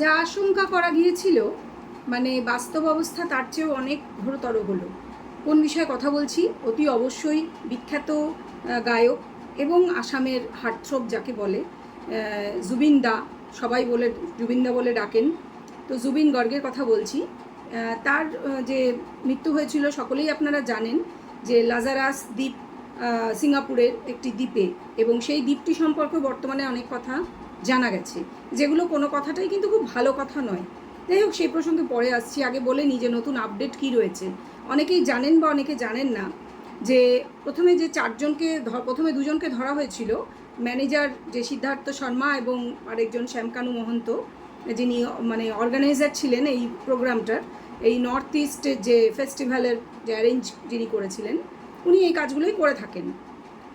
যা আশঙ্কা করা গিয়েছিল মানে বাস্তব অবস্থা তার চেয়েও অনেক ঘোরতর হলো। কোন বিষয়ে কথা বলছি? অতি অবশ্যই বিখ্যাত গায়ক এবং আসামের হার্টথ্রোব যাকে বলে জুবিন দা, সবাই বলে, জুবিন দা বলে ডাকেন। তো জুবিন গর্গের কথা বলছি। তার যে মৃত্যু হয়েছিল সকলেই আপনারা জানেন যে লাজারাস দ্বীপ সিঙ্গাপুরের একটি দ্বীপে এবং সেই দ্বীপটি সম্পর্কে বর্তমানে অনেক কথা। জানা গেছে। যেগুলো কোনো কথাটাই কিন্তু খুব ভালো কথা নয়। যাই হোক, সেই প্রসঙ্গে পরে আসছি। আগে বলে নি যে নতুন আপডেট কি রয়েছে। অনেকেই জানেন বা অনেকে জানেন না যে প্রথমে যে চারজনকে প্রথমে দুজনকে ধরা হয়েছিল, ম্যানেজার যে সিদ্ধার্থ শর্মা এবং আরেকজন শ্যামকানু মহন্ত, যিনি মানে অর্গানাইজার ছিলেন এই প্রোগ্রামটার, এই নর্থ ইস্টের যে ফেস্টিভ্যালের যে অ্যারেঞ্জ যিনি করেছিলেন, উনি এই কাজগুলোই করে থাকেন।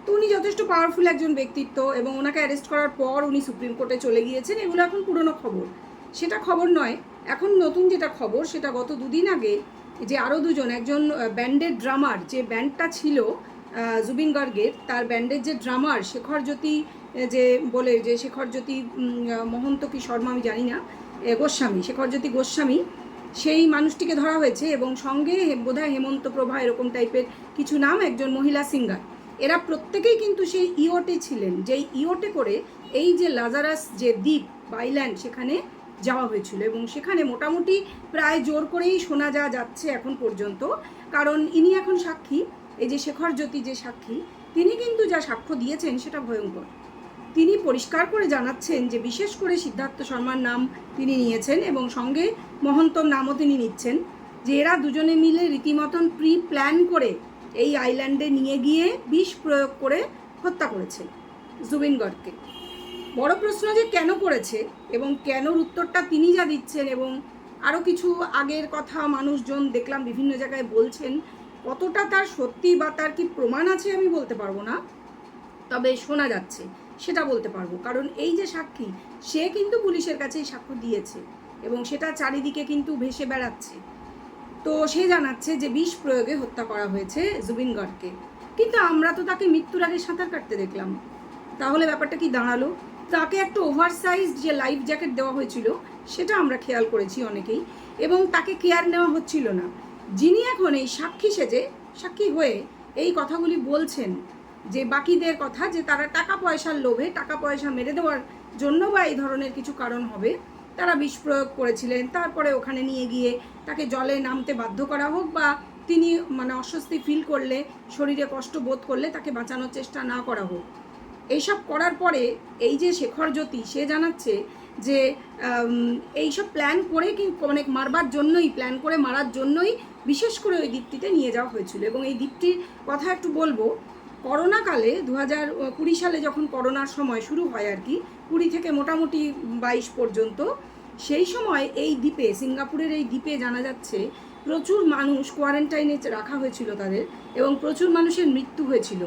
তো উনি যথেষ্ট পাওয়ারফুল একজন ব্যক্তিত্ব এবং ওনাকে অ্যারেস্ট করার পর উনি সুপ্রিম কোর্টে চলে গিয়েছেন। এগুলো এখন পুরনো খবর। সেটা খবর নয়, এখন নতুন যেটা খবর সেটা গত দুদিন আগে যে আরও দুজন, একজন ব্যান্ডের ড্রামার যে ব্যান্ডটা ছিল জুবিন গার্গের, তার ব্যান্ডের যে ড্রামার শেখর জ্যোতি যে বলে যে শেখর জ্যোতি মহন্ত কি শর্মা আমি জানি না গোস্বামী শেখর জ্যোতি গোস্বামী, সেই মানুষটিকে ধরা হয়েছে এবং সঙ্গে বোধহয় হেমন্ত প্রভা এরকম টাইপের কিছু নাম, একজন মহিলা সিঙ্গার এরা প্রত্যেকেই কিন্তু সেই ইওটে ছিলেন। যেই ইওটে করে এই যে লাজারাস যে দ্বীপ বাইল্যান্ড সেখানে যাওয়া হয়েছিল এবং সেখানে মোটামুটি প্রায় জোর করেই শোনা যা যাচ্ছে এখন পর্যন্ত। কারণ ইনি এখন সাক্ষী, এই যে শেখর জ্যোতি যে সাক্ষী, তিনি কিন্তু যা সাক্ষ্য দিয়েছেন সেটা ভয়ঙ্কর। তিনি পরিষ্কার করে জানাচ্ছেন যে বিশেষ করে সিদ্ধার্থ শর্মার নাম তিনি নিয়েছেন এবং সঙ্গে মহন্তম নামও তিনি নিচ্ছেন। যে এরা দুজনে মিলে রীতিমতন প্রি প্ল্যান করে এই আইল্যান্ডে নিয়ে গিয়ে বিষ প্রয়োগ করে হত্যা করেছে জুবিন গডকে বড় প্রশ্ন যে কেন করেছে এবং কেনর উত্তরটা তিনি যা দিচ্ছেন এবং আরও কিছু আগের কথা মানুষজন দেখলাম বিভিন্ন জায়গায় বলছেন, কতটা তার সত্যি বা তার কি প্রমাণ আছে আমি বলতে পারব না। তবে শোনা যাচ্ছে, সেটা বলতে পারব। কারণ এই যে সাক্ষী, সে কিন্তু পুলিশের কাছেই সাক্ষ্য দিয়েছে এবং সেটা চারিদিকে কিন্তু ভেসে বেড়াচ্ছে। তো সে জানাচ্ছে যে বিষ প্রয়োগে হত্যা করা হয়েছে জুবিন গড়কে কিন্তু আমরা তো তাকে মৃত্যুর আগে সাঁতার কাটতে দেখলাম। তাহলে ব্যাপারটা কি দাঁড়াল? তাকে একটা ওভার সাইজ যে লাইফ জ্যাকেট দেওয়া হয়েছিল, সেটা আমরা খেয়াল করেছি অনেকেই, এবং তাকে কেয়ার নেওয়া হচ্ছিল না। যিনি এখন এই সাক্ষী সেজে, সাক্ষী হয়ে এই কথাগুলি বলছেন যে বাকিদের কথা যে তারা টাকা পয়সার লোভে, টাকা পয়সা মেরে দেওয়ার জন্য বা এই ধরনের কিছু কারণ হবে তারা বিষ প্রয়োগ করেছিলেন। তারপরে ওখানে নিয়ে গিয়ে তাকে জলে নামতে বাধ্য করা হোক বা তিনি মানে অস্বস্তি ফিল করলে, শরীরে কষ্ট বোধ করলে তাকে বাঁচানোর চেষ্টা না করা হোক। এইসব করার পরে এই যে শেখর জ্যোতি, সে জানাচ্ছে যে এইসব প্ল্যান করে কিন্তু মানে মারবার জন্যই প্ল্যান করে মারার জন্যই বিশেষ করে ওই দ্বীপটিতে নিয়ে যাওয়া হয়েছিল। এবং এই দ্বীপটির কথা একটু বলব, করোনাকালে দু হাজার কুড়ি সালে যখন করোনার সময় শুরু হয় আর কি কুড়ি থেকে মোটামুটি বাইশ পর্যন্ত। সেই সময় এই দ্বীপে, সিঙ্গাপুরের এই দ্বীপে জানা যাচ্ছে, প্রচুর মানুষ কোয়ারেন্টাইনে রাখা হয়েছিল তাদের এবং প্রচুর মানুষের মৃত্যু হয়েছিল।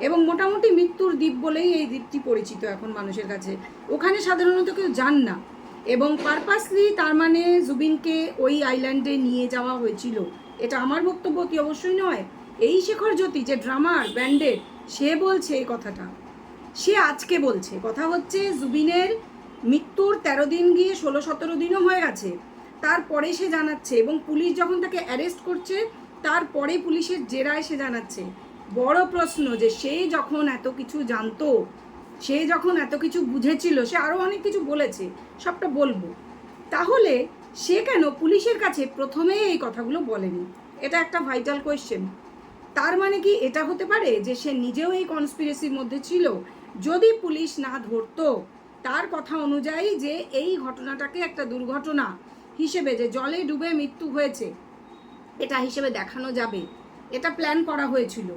এবং মোটামুটি মৃত্যুর দ্বীপ বলেই এই দ্বীপটি পরিচিত এখন মানুষের কাছে। ওখানে সাধারণত কেউ যান না এবং পারপাসলি তার মানে জুবিনকে ওই আইল্যান্ডে নিয়ে যাওয়া হয়েছিল। এটা আমার বক্তব্য কি? অবশ্যই নয়। এই শেখর জ্যোতি, যে ড্রামার ব্যান্ডের সে বলছে এই কথাটা। সে আজকে বলছে, কথা হচ্ছে জুবিনের মৃত্যুর তেরো দিন গিয়ে ষোলো সতেরো দিনও হয়ে গেছে। তারপরে সে জানাচ্ছে এবং পুলিশ যখন তাকে অ্যারেস্ট করছে, তারপরে পুলিশের জেরায় সে জানাচ্ছে। বড় প্রশ্ন যে সে যখন এত কিছু জানতো, সে যখন এত কিছু বুঝেছিল, সে আরও অনেক কিছু বলেছে, সবটা বলব। তাহলে সে কেন পুলিশের কাছে প্রথমেই এই কথাগুলো বলেনি? এটা একটা ভাইটাল কোয়েশ্চেন তার মানে কি এটা হতে পারে যে সে নিজেও এই কনস্পিরেসির মধ্যে ছিল? যদি পুলিশ না ধরতো, তার কথা অনুযায়ী যে এই ঘটনাটাকে একটা দুর্ঘটনা হিসেবে যে জলে ডুবে মৃত্যু হয়েছে, এটা হিসেবে দেখানো যাবে। এটা প্ল্যান করা হয়েছিল।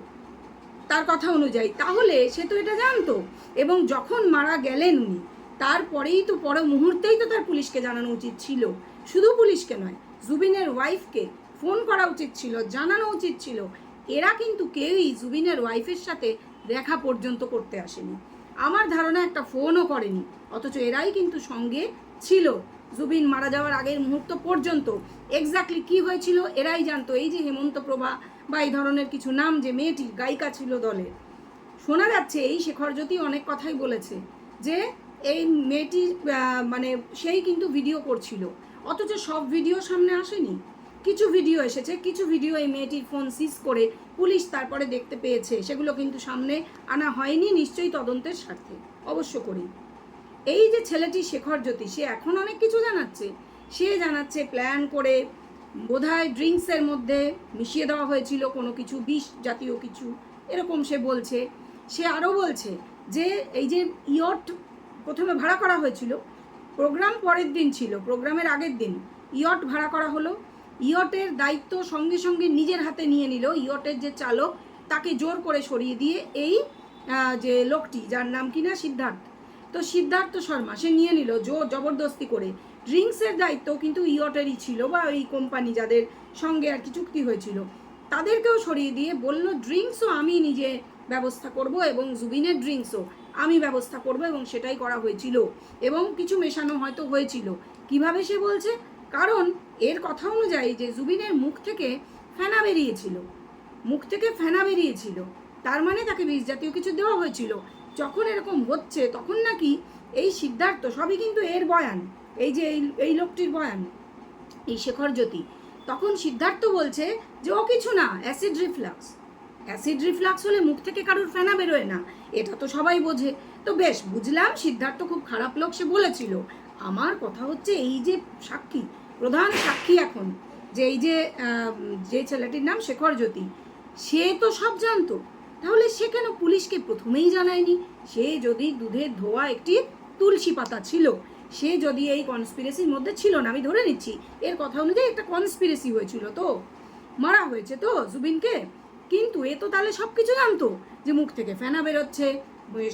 তার কথা অনুযায়ী। তাহলে সে তো এটা জানতো। এবং যখন মারা গেলেন উনি, তারপরেই তো পর মুহূর্তেই তো তার পুলিশকে জানানো উচিত ছিল। শুধু পুলিশকে নয়, জুবিনের ওয়াইফকে ফোন করা উচিত ছিল, জানানো উচিত ছিল। এরা কিন্তু কেউই জুবিনের ওয়াইফের সাথে দেখা পর্যন্ত করতে আসেনি। আমার ধারণা একটা ফোনও করেনি। অথচ এরাই কিন্তু সঙ্গে ছিল। জুবিন মারা যাওয়ার আগের মুহূর্ত পর্যন্ত এক্স্যাক্টলি কি হয়েছিল এরাই জানতো। এই যে হেমন্ত প্রভা বা এই ধরনের কিছু নাম যে মেয়েটি গায়িকা ছিল দলের শোনা যাচ্ছে এই শেখর জ্যোতি অনেক কথাই বলেছে যে এই মেয়েটি মানে সেই কিন্তু ভিডিও করছিল। অথচ সব ভিডিও সামনে আসেনি। কিছু ভিডিও এসেছে, কিছু ভিডিও এই মেয়েটির ফোন সিজ করে পুলিশ তারপরে দেখতে পেয়েছে। সেগুলো কিন্তু সামনে আনা হয়নি, নিশ্চয়ই তদন্তের স্বার্থে। অবশ্য করি। এই যে ছেলেটি শেখর জ্যোতি, সে এখন অনেক কিছু জানাচ্ছে। সে জানাচ্ছে প্ল্যান করে বোধহয় ড্রিঙ্কসের মধ্যে মিশিয়ে দেওয়া হয়েছিল, কোনো কিছু, বিষ জাতীয় কিছু, এরকম সে বলছে। সে আরও বলছে যে, এই যে ইয়ট প্রথমে ভাড়া করা হয়েছিল প্রোগ্রাম পরের দিন ছিল প্রোগ্রামের আগের দিন, ইয়ট ভাড়া করা হলো ইয়টের দায়িত্ব সঙ্গে সঙ্গে নিজের হাতে নিয়ে নিল। ইয়টের যে চালক, তাকে জোর করে সরিয়ে দিয়ে এই যে লোকটি, যার নাম কিনা সিদ্ধার্থ। তো সিদ্ধার্থ শর্মা, সে নিয়ে নিল জোর জবরদস্তি করে। ড্রিঙ্কসের দায়িত্ব কিন্তু ইয়টেরই ছিল বা ওই কোম্পানি যাদের সঙ্গে আর কি চুক্তি হয়েছিল। তাদেরকেও সরিয়ে দিয়ে বলল, ড্রিঙ্কসও আমি নিজে ব্যবস্থা করব এবং জুবিনের ড্রিঙ্কসও আমি ব্যবস্থা করব এবং সেটাই করা হয়েছিল এবং কিছু মেশানো হয়তো হয়েছিল। কীভাবে সে বলছে? কারণ এর কথা অনুযায়ী যে জুবিনের মুখ থেকে ফেনা বেরিয়েছিল, মুখ থেকে ফেনা বেরিয়েছিল, তার মানে তাকে বিষ জাতীয় কিছু দেওয়া হয়েছিল। যখন এরকম হচ্ছে, তখন নাকি এই সিদ্ধার্থ, সবই কিন্তু এর বয়ান, এই যে এই এই লোকটির বয়ান, এই শেখর জ্যোতি, তখন সিদ্ধার্থ বলছে যে ও কিছু না, অ্যাসিড রিফ্লাক্স। অ্যাসিড রিফ্লাক্স হলে মুখ থেকে কারোর ফেনা বেরোয় না, এটা তো সবাই বোঝে। তো বেশ, বুঝলাম, সিদ্ধার্থ খুব খারাপ লোক সে বলেছিল। আমার কথা হচ্ছে এই যে সাক্ষী প্রধান সাক্ষী এখন যে এই যে যে ছেলেটির নাম শেখর জ্যোতি, সে তো সব জানতো। তাহলে সে কেন পুলিশকে প্রথমেই জানায়নি? সে যদি দুধের ধোয়া একটি তুলসী পাতা ছিল, সে যদি এই কনস্পিরেসির মধ্যে ছিল না, আমি ধরে নিচ্ছি, এর কথা অনুযায়ী একটা কনস্পিরেসি হয়েছিল তো, মারা হয়েছে তো জুবিনকে। কিন্তু এ তো তাহলে সব কিছু জানতো যে মুখ থেকে ফেনা বেরোচ্ছে।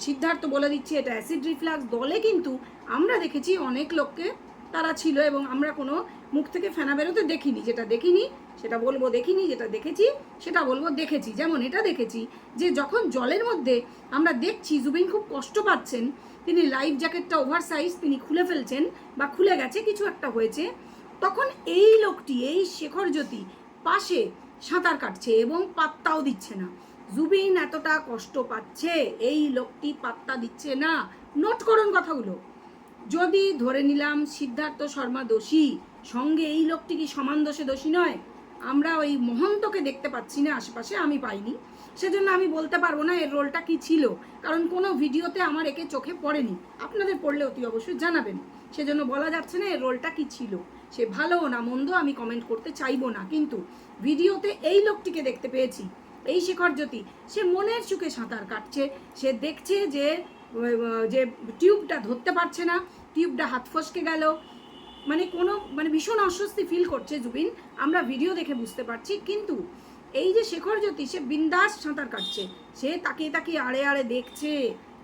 সিদ্ধার্থ বলে দিচ্ছে, এটা অ্যাসিড রিফ্লাক্স দলে কিন্তু আমরা দেখেছি অনেক লোককে তারা ছিল এবং আমরা কোনো মুখ থেকে ফেনা বেরোতে দেখিনি। যেটা দেখিনি, সেটা বলব দেখিনি, যেটা দেখেছি, সেটা বলব দেখেছি। যেমন এটা দেখেছি যে যখন জলের মধ্যে আমরা দেখছি জুবিন খুব কষ্ট পাচ্ছেন, তিনি লাইফ জ্যাকেটটা ওভার সাইজ তিনি খুলে ফেলছেন বা খুলে গেছে, কিছু একটা হয়েছে, তখন এই লোকটি, এই শেখর জ্যোতি পাশে সাঁতার কাটছে এবং পাত্তাও দিচ্ছে না। জুবিন এতটা কষ্ট পাচ্ছে, এই লোকটি পাত্তা দিচ্ছে না। নোট করুন কথাগুলো। যদি ধরে নিলাম সিদ্ধার্থ শর্মা দোষী, সঙ্গে এই লোকটি কি সমান দোষে দোষী নয়? আমরা ওই মহন্তকে দেখতে পাচ্ছি না, আশেপাশে আমি পাইনি। সেজন্য আমি বলতে পারব না এর রোলটা কি ছিল, কারণ কোনো ভিডিওতে আমার একে চোখে পড়েনি। আপনাদের পড়লে অতি অবশ্যই জানাবেন। সেজন্য বলা যাচ্ছে না এর রোলটা কি ছিল। সে ভালো না মন্দ আমি কমেন্ট করতে চাইব না, কিন্তু ভিডিওতে এই লোকটিকে দেখতে পেয়েছি। এই শেখর জ্যোতি, সে মনের সুখে সাঁতার কাটছে। সে দেখছে যে যে টিউবটা ধরতে পারছে না, টিউবটা হাত ফসকে গেল। মানে কোনো মানে ভীষণ অস্বস্তি ফিল করছে জুবিন। আমরা ভিডিও দেখে বুঝতে পারছি। কিন্তু এই যে শেখর জ্যোতি, সে বিন্দাস সাঁতার কাটছে। সে তাকিয়ে তাকিয়ে আড়ে আড়ে দেখছে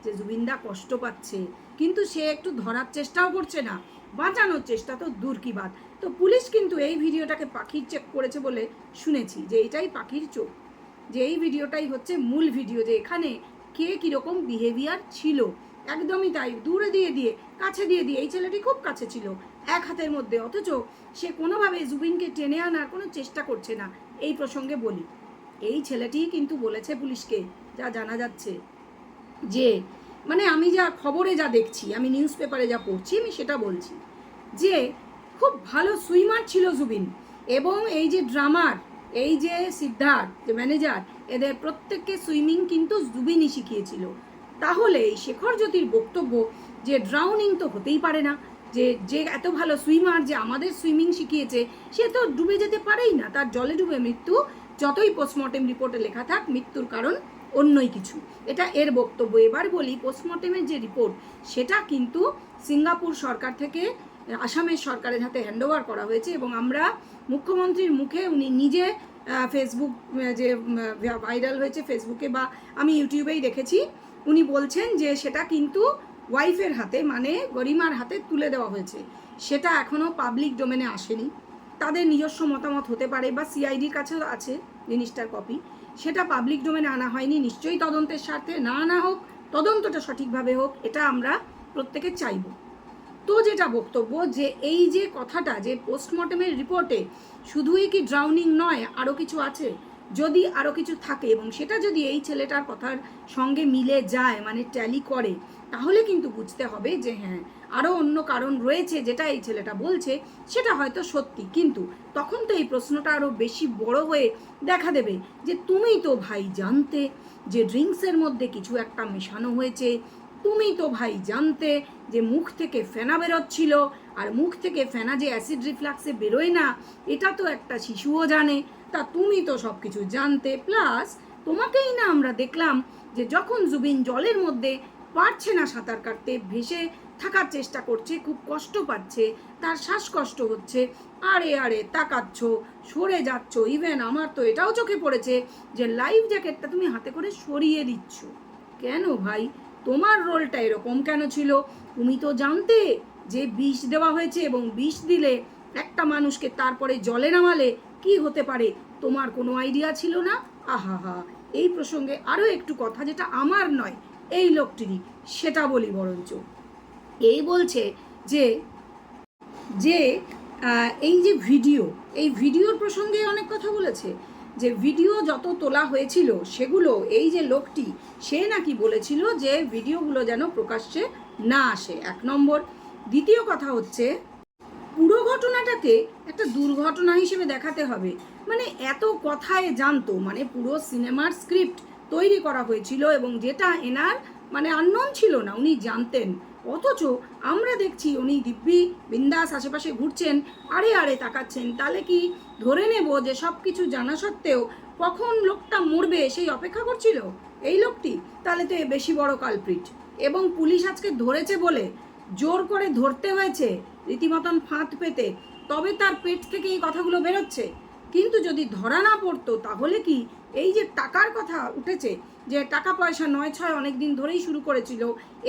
যে জুবিনদা কষ্ট পাচ্ছে। কিন্তু সে একটু ধরার চেষ্টাও করছে না। বাঁচানোর চেষ্টা তো দূর কি বাদ তো পুলিশ কিন্তু এই ভিডিওটাকে পাখির চেক করেছে বলে শুনেছি যে এটাই পাখির চোখ। যে এই ভিডিওটাই হচ্ছে মূল ভিডিও যে এখানে কে কীরকম বিহেভিয়ার ছিল? একদমই তাই, দূরে দিয়ে দিয়ে, কাছে দিয়ে দিয়ে, এই ছেলেটি খুব কাছে ছিল, এক হাতের মধ্যে, অথচ সে কোনোভাবে জুবিনকে টেনে আনার কোনো চেষ্টা করছে না, এই প্রসঙ্গে বলি। এই ছেলেটি কিন্তু বলেছে পুলিশকে, যা জানা যাচ্ছে, যে মানে আমি যা খবরে যা দেখছি, আমি নিউজ পেপারে যা পড়ছি, আমি সেটা বলছি, যে, খুব ভালো সুইমার ছিল জুবিন, এবং এই যে ড্রামার এই যে সিদ্ধার্থ, যে ম্যানেজার এদের প্রত্যেককে সুইমিং কিন্তু জুবিনই শিখিয়েছিল। তাহলে এই শেখর জ্যোতির বক্তব্য যে ড্রাউনিং তো হতেই পারে না, যে যে এত ভালো সুইমার যে আমাদের সুইমিং শিখিয়েছে, সে তো ডুবে যেতে পারেই না। তার জলে ডুবে মৃত্যু, যতই পোস্টমর্টেম রিপোর্টে লেখা থাক, মৃত্যুর কারণ অন্যই কিছু। এটা এর বক্তব্য। এবার বলি পোস্টমর্টেমের যে রিপোর্ট সেটা কিন্তু সিঙ্গাপুর সরকার থেকে আসামের সরকারের হাতে হ্যান্ডওভার করা হয়েছে এবং আমরা মুখ্যমন্ত্রীর মুখে উনি নিজে ফেসবুক যে ভাইরাল হয়েছে ফেসবুকে বা আমি ইউটিউবেই দেখেছি, উনি বলছেন যে সেটা কিন্তু ওয়াইফের হাতে মানে গরিমার হাতে তুলে দেওয়া হয়েছে। সেটা এখনও পাবলিক ডোমেনে আসেনি। তাদের নিজস্ব মতামত হতে পারে বা সিআইডির কাছেও আছে জিনিসটার কপি সেটা পাবলিক ডোমেনে আনা হয়নি, নিশ্চয়ই তদন্তের স্বার্থে। না আনা হোক, তদন্তটা সঠিকভাবে হোক, এটা আমরা প্রত্যেকে চাইব। তো যেটা বক্তব্য যে এই যে কথাটা যে পোস্টমর্টেমের রিপোর্টে শুধুই কি ড্রাউনিং নয় আরও কিছু আছে? যদি আরও কিছু থাকে এবং সেটা যদি এই ছেলেটার কথার সঙ্গে মিলে যায় মানে ট্যালি করে, তাহলে কিন্তু বুঝতে হবে যে হ্যাঁ আরও অন্য কারণ রয়েছে যেটা এই ছেলেটা বলছে, সেটা হয়তো সত্যি। কিন্তু তখন তো এই প্রশ্নটা আরও বেশি বড় হয়ে দেখা দেবে যে তুমি তো ভাই জানতে যে ড্রিঙ্কসের মধ্যে কিছু একটা মেশানো হয়েছে তুমি তো ভাই জানতে যে মুখ থেকে ফেনা বেরোচ্ছিল। আর মুখ থেকে ফেনা যে অ্যাসিড রিফ্লাক্সে বেরোয় না, এটা তো একটা শিশুও জানে। তা তুমি তো সব কিছু জানতে। প্লাস তোমাকেই না আমরা দেখলাম যে যখন জুবিন জলের মধ্যে পারছে না সাঁতার কাটতে, ভেসে থাকার চেষ্টা করছে, খুব কষ্ট পাচ্ছে, তার শ্বাসকষ্ট হচ্ছে, আরে আরে, তাকাচ্ছ, সরে যাচ্ছ ইভেন আমার তো এটাও চোখে পড়েছে যে লাইফ জ্যাকেটটা তুমি হাতে করে সরিয়ে দিচ্ছ। কেন ভাই? তোমার রোলটা এরকম কেন ছিল? তুমি তো জানতে যে বিষ দেওয়া হয়েছে এবং বিষ দিলে একটা মানুষকে তারপরে জলে নামালে কি হতে পারে? তোমার কোনো আইডিয়া ছিল না? আহা হা, এই প্রসঙ্গে আরও একটু কথা যেটা আমার নয়, এই লোকটিরই, সেটা বলি বরঞ্চ। এই বলছে যে যে এই যে ভিডিও, এই ভিডিওর প্রসঙ্গে অনেক কথা বলেছে। যে ভিডিও যত তোলা হয়েছিল সেগুলো, এই যে লোকটি, সে নাকি বলেছিল যে ভিডিওগুলো যেন প্রকাশ্যে না আসে। এক নম্বর। দ্বিতীয় কথা হচ্ছে, পুরো ঘটনাটাকে একটা দুর্ঘটনা হিসেবে দেখাতে হবে। মানে এত কথায় জানতো মানে পুরো সিনেমার স্ক্রিপ্ট তৈরি করা হয়েছিল এবং যেটা এনার মানে আননোন ছিল না, উনি জানতেন। অথচ আমরা দেখছি উনি দিব্যি বিন্দাস আশেপাশে ঘুরছেন আরে আরে তাকাচ্ছেন। তাহলে কি ধরে নেব যে সব কিছু জানা সত্ত্বেও কখন লোকটা মরবে সেই অপেক্ষা করছিল? এই লোকটি তাহলে তো এ বেশি বড় কালপ্রিট। এবং পুলিশ আজকে ধরেছে বলে জোর করে ধরতে হয়েছে, রীতিমতন ফাঁদ পেতে। তবে তার পেট থেকে এই কথাগুলো বেরোচ্ছে। কিন্তু যদি ধরা না পড়তো, তাহলে কি? এই যে টাকার কথা উঠেছে যে টাকা পয়সা নয় ছয় অনেক দিন ধরেই শুরু করেছিল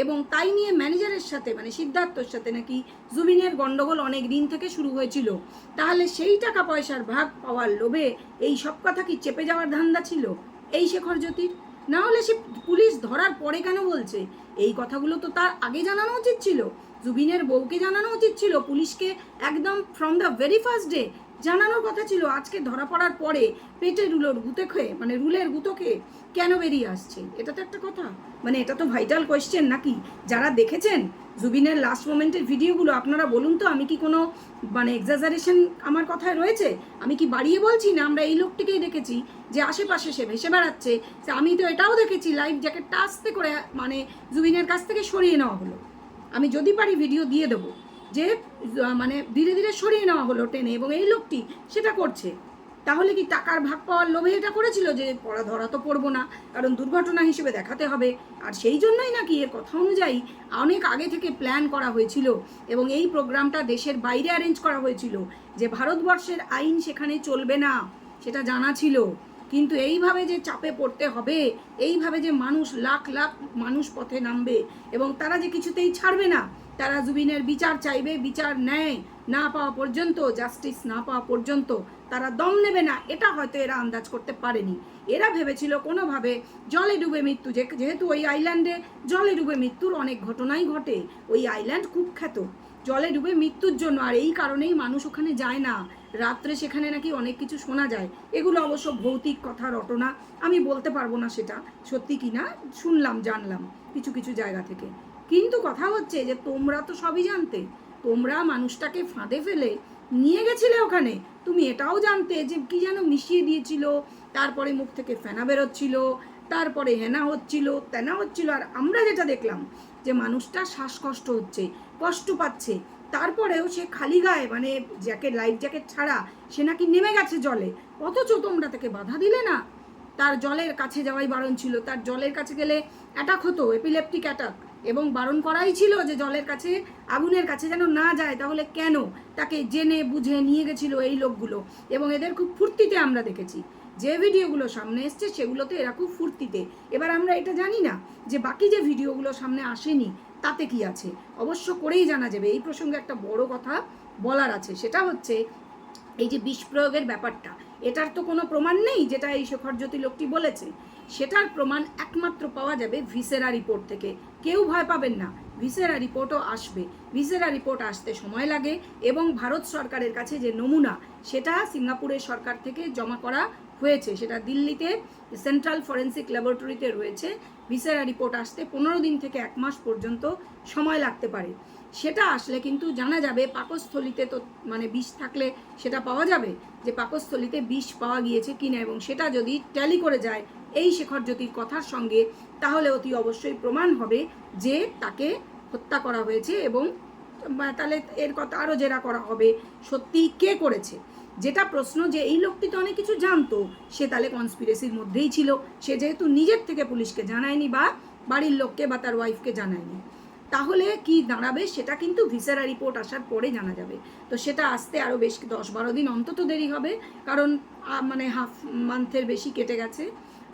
এবং তাই নিয়ে ম্যানেজারের সাথে মানে সিদ্ধার্থর সাথে নাকি জুবিনের গণ্ডগোল অনেক দিন থেকে শুরু হয়েছিল, তাহলে সেই টাকা পয়সার ভাগ পাওয়ার লোভে এই সব কথা কি চেপে যাওয়ার ধান্দা ছিল? এই শেখর জ্যোতির? না হলে সে পুলিশ ধরার পরে কেন বলছে? এই কথাগুলো তো তার আগে জানানো উচিত ছিল। জুবিনের বউকে জানানো উচিত ছিল। পুলিশকে একদম from the very first day জানানোর কথা ছিল, আজকে ধরা পড়ার পরে পেটে রুলোর গুঁতে খেয়ে মানে রুলের গুঁতো খেয়ে কেন বেরিয়ে আসছে? এটা তো একটা কথা। মানে এটা তো ভাইটাল কোয়েশ্চেন নাকি? যারা দেখেছেন জুবিনের লাস্ট মোমেন্টের ভিডিওগুলো আপনারা বলুন তো, আমি কি কোনো মানে এক্সাজারেশন আমার কথায় রয়েছে? আমি কি বাড়িয়ে বলছি না? আমরা এই লোকটিকেই দেখেছি যে আশেপাশে সে ভেসে বেড়াচ্ছে। আমি তো এটাও দেখেছি লাইফ জ্যাকেটটা আস্তে করে মানে জুবিনের কাছ থেকে সরিয়ে নেওয়া হলো। আমি যদি পারি ভিডিও দিয়ে দেবো। যে মানে ধীরে ধীরে সরিয়ে নেওয়া হলো টেনে এবং এই লোকটি সেটা করছে। তাহলে কি টাকার ভাগ পাওয়ার লোভে এটা করেছিল যে পড়া ধরা তো পড়ব না, কারণ দুর্ঘটনা হিসেবে দেখাতে হবে। আর সেই জন্যই নাকি এর কথা অনুযায়ী অনেক আগে থেকে প্ল্যান করা হয়েছিল এবং এই প্রোগ্রামটা দেশের বাইরে অ্যারেঞ্জ করা হয়েছিল যে ভারতবর্ষের আইন সেখানে চলবে না, সেটা জানা ছিল। কিন্তু এইভাবে যে চাপে পড়তে হবে, এইভাবে যে মানুষ লাখ লাখ মানুষ পথে নামবে এবং তারা যে কিছুতেই ছাড়বে না, তারা জুবিনের বিচার চাইবে, বিচার নেয়, না পাওয়া পর্যন্ত জাস্টিস না পাওয়া পর্যন্ত, তারা দম নেবে না, এটা হয়তো এরা আন্দাজ করতে পারেনি। এরা ভেবেছিল কোনোভাবে জলে ডুবে মৃত্যু যেহেতু ওই আইল্যান্ডে জলে ডুবে মৃত্যুর অনেক ঘটনাই ঘটে, ওই আইল্যান্ড খুব খ্যাত। জলে ডুবে মৃত্যুর জন্য, আর এই কারণেই মানুষ ওখানে যায় না। রাত্রে সেখানে নাকি অনেক কিছু শোনা যায়। এগুলো অবশ্য ভৌতিক কথা, রটনা। আমি বলতে পারব না সেটা, সত্যি কি না? শুনলাম, জানলাম কিছু কিছু জায়গা থেকে। কিন্তু কথা হচ্ছে যে, তোমরা তো সবই জানতে। তোমরা মানুষটাকে ফাঁদে ফেলে নিয়ে গেছিলে ওখানে। তুমি এটাও জানতে যে, কি যেন মিশিয়ে দিয়েছিল। তারপরে মুখ থেকে ফেনা বেরোচ্ছিল, তারপরে হেনা হচ্ছিল, তেনা হচ্ছিল। আর আমরা যেটা দেখলাম যে মানুষটা শ্বাসকষ্ট হচ্ছে। কষ্ট পাচ্ছে। তারপরেও সে খালি গায়ে মানে জ্যাকেট লাইফ জ্যাকেট ছাড়া সে নাকি নেমে গেছে জলে। অথচ তোমরা তাকে বাধা দিলে না? তার জলের কাছে যাওয়াই বারণ ছিল। তার জলের কাছে গেলে অ্যাটাক হতো এপিলেপটিক অ্যাটাক এবং বারণ করাই ছিল যে জলের কাছে, আগুনের কাছে যেন না যায়, তাহলে কেন? তাকে জেনে বুঝে নিয়ে গেছিল এই লোকগুলো। এবং এদের খুব ফুর্তিতে আমরা দেখেছি। যে ভিডিওগুলো সামনে এসছে, সেগুলোতে এরা খুব ফুর্তিতে। এবার আমরা এটা জানি না যে বাকি যে ভিডিওগুলো সামনে আসেনি তাতে কি আছে? অবশ্য করেই জানা যাবে, এই প্রসঙ্গে একটা বড় কথা বলার আছে। সেটা হচ্ছে, এই যে বিষ প্রয়োগের ব্যাপারটা, এটার তো কোনো প্রমাণ নেই, যেটা এই শেখর জ্যোতি লোকটি বলেছে। সেটার প্রমাণ একমাত্র পাওয়া যাবে ভিসেরা রিপোর্ট থেকে। কেউ ভয় পাবেন না। ভিসেরা রিপোর্টও আসবে। ভিসেরা রিপোর্ট আসতে সময় লাগে এবং ভারত সরকারের কাছে যে নমুনা, সেটা সিঙ্গাপুরের সরকার থেকে জমা করা হয়েছে। সেটা দিল্লিতে সেন্ট্রাল ফরেন্সিক ল্যাবরেটরিতে রয়েছে। ভিসেরা রিপোর্ট আসতে পনেরো দিন থেকে এক মাস পর্যন্ত সময় লাগতে পারে। সেটা আসলে কিন্তু জানা যাবে পাকস্থলিতে তো মানে বিষ থাকলে সেটা পাওয়া যাবে যে পাকস্থলিতে বিষ পাওয়া গিয়েছে কিনা এবং সেটা যদি ট্যালি করে যায় এই শেখর জ্যোতির কথার সঙ্গে, তাহলে অতি অবশ্যই প্রমাণ হবে যে তাকে হত্যা করা হয়েছে এবং তাহলে এর কথা আরও জেরা করা হবে। সত্যি কে করেছে? যেটা প্রশ্ন যে এই লোকটি তো অনেক কিছু জানতো, সে তাহলে কনস্পিরেসির মধ্যেই ছিল। সে যেহেতু নিজের থেকে পুলিশকে জানায়নি বা বাড়ির লোককে বা তার ওয়াইফকে জানায়নি। তাহলে কি দাঁড়াবে? সেটা কিন্তু ভিসেরা রিপোর্ট আসার পরে জানা যাবে। তো সেটা আসতে আরও বেশ দশ বারো দিন অন্তত দেরি হবে। কারণ মানে হাফ মান্থের বেশি কেটে গেছে।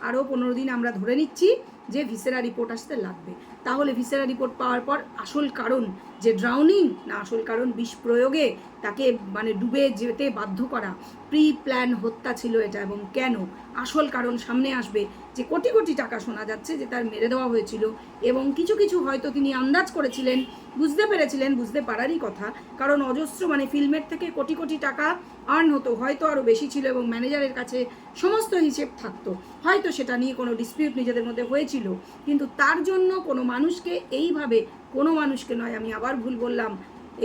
আরও পনেরো দিন আমরা ধরে নিচ্ছি যে ভিসেরা রিপোর্ট আসতে লাগবে। তাহলে ভিসেরা রিপোর্ট পাওয়ার পর আসল কারণ যে ড্রাউনিং না আসল কারণ বিষ প্রয়োগে তাকে মানে ডুবে যেতে বাধ্য করা। প্রি প্ল্যান হত্যা ছিল এটা এবং কেন? আসল কারণ সামনে আসবে। যে কোটি কোটি টাকা শোনা যাচ্ছে যে তার মেরে দেওয়া হয়েছিল এবং কিছু কিছু হয়তো তিনি আন্দাজ করেছিলেন, বুঝতে পেরেছিলেন, বুঝতে পারারই কথা। কারণ অজস্র মানে ফিল্মের থেকে কোটি কোটি টাকা আর্ন হতো, হয়তো আরও বেশি ছিল এবং ম্যানেজারের কাছে সমস্ত হিসেব থাকতো। হয়তো সেটা নিয়ে কোনো ডিসপিউট নিজেদের মধ্যে হয়েছিল। কিন্তু তার জন্য কোনো মানুষকে এইভাবে কোনো মানুষকে নয়, আমি আবার ভুল বললাম।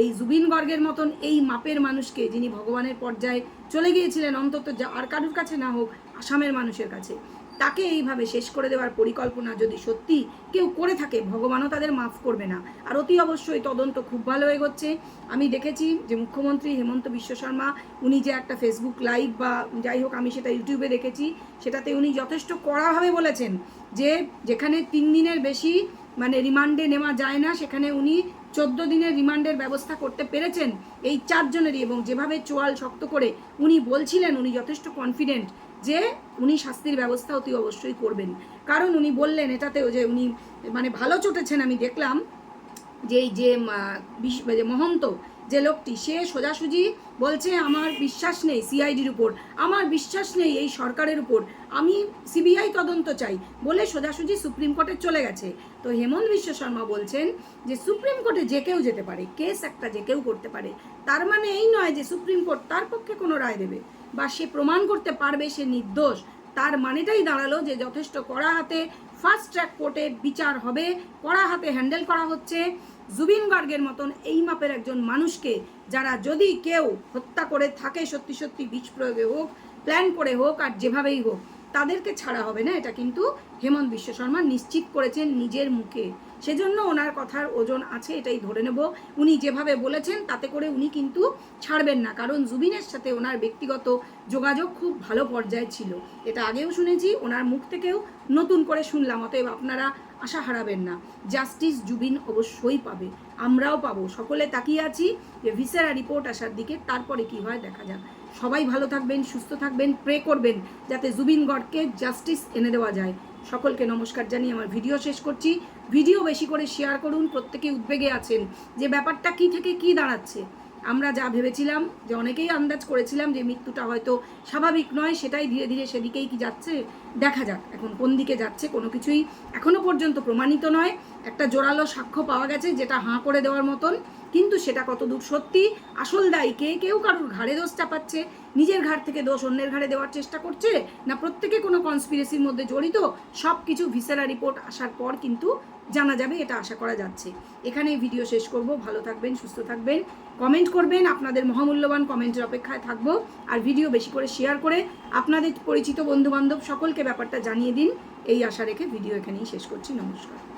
এই জুবিন গর্গের মতন এই মাপের মানুষকে যিনি ভগবানের পর্যায়ে চলে গিয়েছিলেন অন্তত যা আর কারুর কাছে না হোক, আসামের মানুষের কাছে, তাকে এইভাবে শেষ করে দেওয়ার পরিকল্পনা যদি সত্যি কেউ করে থাকে, ভগবানও তাদের মাফ করবে না। আর অতি অবশ্যই তদন্ত খুব ভালো এগোচ্ছে। আমি দেখেছি যে মুখ্যমন্ত্রী হেমন্ত বিশ্ব শর্মা, উনি যে একটা ফেসবুক লাইভ বা যাই হোক, আমি সেটা ইউটিউবে দেখেছি, সেটাতে উনি যথেষ্ট কড়াভাবে বলেছেন যে যেখানে তিন দিনের বেশি মানে রিমান্ডে নেওয়া যায় না। সেখানে উনি চোদ্দ দিনের রিমান্ডের ব্যবস্থা করতে পেরেছেন এই চারজনেরই এবং যেভাবে চোয়াল শক্ত করে উনি বলছিলেন, উনি যথেষ্ট কনফিডেন্ট যে উনি শাস্তির ব্যবস্থা অতি অবশ্যই করবেন। কারণ উনি বললেন এটাতেও যে উনি মানে ভালো চটেছেন, আমি দেখলাম যে এই যে মহন্ত যে লোকটি, সে সোজাসুজি বলছে, আমার বিশ্বাস নেই সিআইডির উপর। আমার বিশ্বাস নেই এই সরকারের উপর। আমি সিবিআই তদন্ত চাই। বলে সোজাসুজি সুপ্রিম কোর্টে চলে গেছে। তো হেমন্ত বিশ্ব শর্মা বলছেন যে, সুপ্রিম কোর্টে যে কেউ যেতে পারে, কেস একটা যে কেউ করতে পারে, তার মানে এই নয় যে সুপ্রিম কোর্ট তার পক্ষে কোনো রায় দেবে বা সে প্রমাণ করতে পারবে সে নির্দোষ। তার মানেটাই দাঁড়াল যে, যথেষ্ট কড়া হাতে ফার্স্ট ট্র্যাক কোর্টে বিচার হবে, কড়া হাতে হ্যান্ডেল করা হচ্ছে। জুবিন গার্গের মতন এই মাপের একজন মানুষকে যারা যদি কেউ হত্যা করে থাকে, সত্যি সত্যি বিষ প্রয়োগে হোক প্ল্যান করে হোক আর যেভাবেই হোক, তাদেরকে ছাড়া হবে না। এটা কিন্তু হেমন্ত বিশ্ব শর্মা নিশ্চিত করেছেন নিজের মুখে। সেজন্য ওনার কথার ওজন আছে, এটাই ধরে নেব। উনি যেভাবে বলেছেন, তাতে করে উনি কিন্তু ছাড়বেন না। কারণ জুবিনের সাথে ওনার ব্যক্তিগত যোগাযোগ খুব ভালো পর্যায়ে ছিল। এটা আগেও শুনেছি, ওনার মুখ থেকেও নতুন করে শুনলাম। অতএব আপনারা আশা হারাবেন না। জাস্টিস জুবিন অবশ্যই পাবে। আমরাও পাবো। সকলে তাকিয়ে আছি যে ভিসেরা রিপোর্ট আসার দিকে, তারপরে কি হয় দেখা যাক। সবাই ভালো থাকবেন, সুস্থ থাকবেন প্রে করবেন যাতে জুবিন গডকে জাস্টিস এনে দেওয়া যায়। সকলকে নমস্কার জানিয়ে আমার ভিডিও শেষ করছি। ভিডিও বেশি করে শেয়ার করুন। প্রত্যেকে উদ্বেগে আছেন যে ব্যাপারটা কি থেকে কি দাঁড়াচ্ছে। আমরা যা ভেবেছিলাম যে অনেকেই আন্দাজ করেছিলাম যে মৃত্যুটা হয়তো স্বাভাবিক নয়, সেটাই ধীরে ধীরে সেদিকেই কি যাচ্ছে, দেখা যাক এখন কোন দিকে যাচ্ছে, কোনো কিছুই এখনও পর্যন্ত প্রমাণিত নয়। একটা জোরালো সাক্ষ্য পাওয়া গেছে যেটা হাঁ করে দেওয়ার মতন। কিন্তু সেটা কতদূর সত্যি? আসল দায়ী কে? কেউ কারোর ঘাড়ে দোষ চাপাচ্ছে? নিজের ঘাড় থেকে দোষ অন্যের ঘাড়ে দেওয়ার চেষ্টা করছে? না প্রত্যেকে কোনো কনস্পিরেসির মধ্যে জড়িত? সব কিছু ভিসেরা রিপোর্ট আসার পর কিন্তু জানা যাবে, এটা আশা করা যাচ্ছে। এখানেই ভিডিও শেষ করব। ভালো থাকবেন, সুস্থ থাকবেন। কমেন্ট করবেন, আপনাদের মহামূল্যবান কমেন্টের অপেক্ষায় থাকব। আর ভিডিও বেশি করে শেয়ার করে আপনাদের পরিচিত বন্ধুবান্ধব সকলকে ব্যাপারটা জানিয়ে দিন। এই আশা রেখে ভিডিও এখানেই শেষ করছি। নমস্কার।